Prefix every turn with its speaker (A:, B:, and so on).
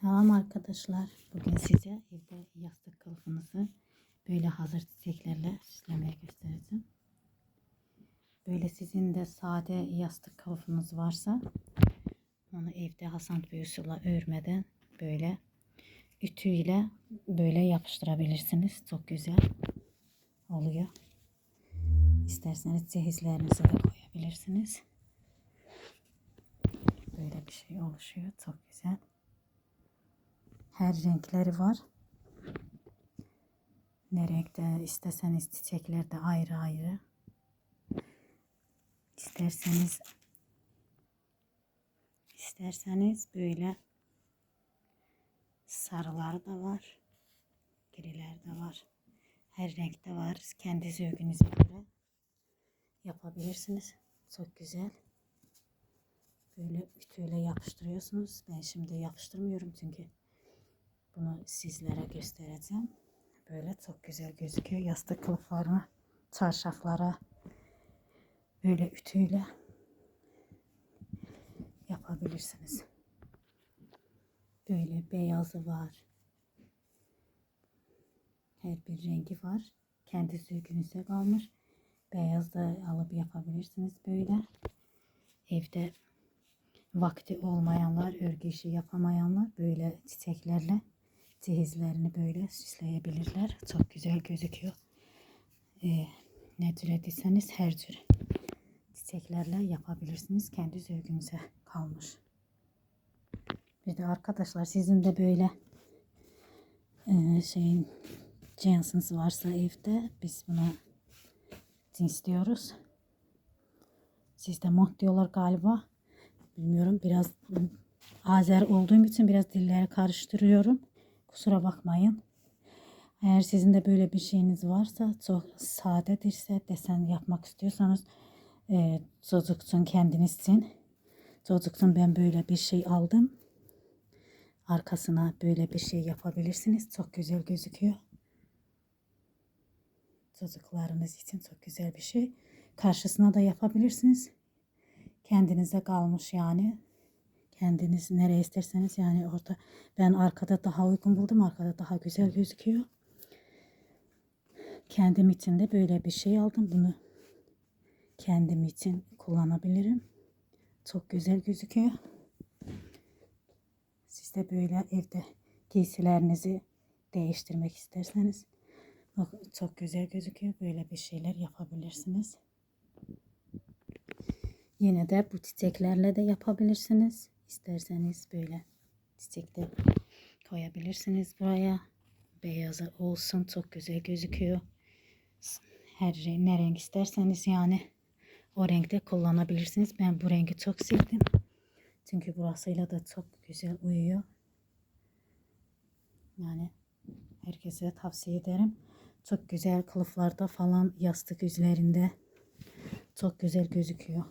A: Selam arkadaşlar. Bugün size evde yastık kılıfınızı böyle hazır çiçeklerle süslemeye göstereceğim. Böyle sizin de sade yastık kılıfınız varsa onu evde Hasan usulü örmeden böyle ütüyle böyle yapıştırabilirsiniz. Çok güzel oluyor. İsterseniz cehizlerinize de koyabilirsiniz. Böyle bir şey oluşuyor. Çok güzel. Her renkleri var. Ne renkte isteseniz çiçekler de ayrı ayrı. İsterseniz isterseniz böyle sarılar da var. Griler de var. Her renkte var. Kendi zevkinize göre yapabilirsiniz. Çok güzel. Böyle ütüyle yapıştırıyorsunuz. Ben şimdi yapıştırmıyorum çünkü bunu sizlere göstereceğim. Böyle çok güzel gözüküyor. Yastık kılıflarına, çarşaflara böyle ütüyle yapabilirsiniz. Böyle beyazı var. Her bir rengi var. Kendi zevkinize kalmış. Beyaz da alıp yapabilirsiniz böyle. Evde vakti olmayanlar, örgü işi yapamayanlar böyle çiçeklerle cihizlerini böyle süsleyebilirler. Çok güzel gözüküyor. Ee, ne dilediyseniz her tür çiçeklerle yapabilirsiniz. Kendi zevkinize kalmış. Bir de arkadaşlar sizin de böyle e, şeyin Johnson's varsa evde biz buna istiyoruz. Sizde mont diyorlar galiba. Bilmiyorum biraz Azer olduğum için biraz dilleri karıştırıyorum. Kusura bakmayın. Eğer sizin de böyle bir şeyiniz varsa çok sadedirse desen yapmak istiyorsanız e, çocuk için kendiniz için çocuk için ben böyle bir şey aldım. Arkasına böyle bir şey yapabilirsiniz. Çok güzel gözüküyor. Çocuklarınız için çok güzel bir şey. Karşısına da yapabilirsiniz. Kendinize kalmış yani. Kendiniz nereye isterseniz yani orada ben arkada daha uygun buldum. Arkada daha güzel gözüküyor. Kendim için de böyle bir şey aldım. Bunu kendim için kullanabilirim. Çok güzel gözüküyor. Siz de böyle evde giysilerinizi değiştirmek isterseniz çok güzel gözüküyor. Böyle bir şeyler yapabilirsiniz. Yine de bu çiçeklerle de yapabilirsiniz. İsterseniz böyle çiçekler koyabilirsiniz buraya. Beyazı olsun çok güzel gözüküyor. Her renk, ne renk isterseniz yani o renkte kullanabilirsiniz. Ben bu rengi çok sevdim. Çünkü burasıyla da çok güzel uyuyor. Yani herkese tavsiye ederim. Çok güzel kılıflarda falan yastık üzerinde çok güzel gözüküyor.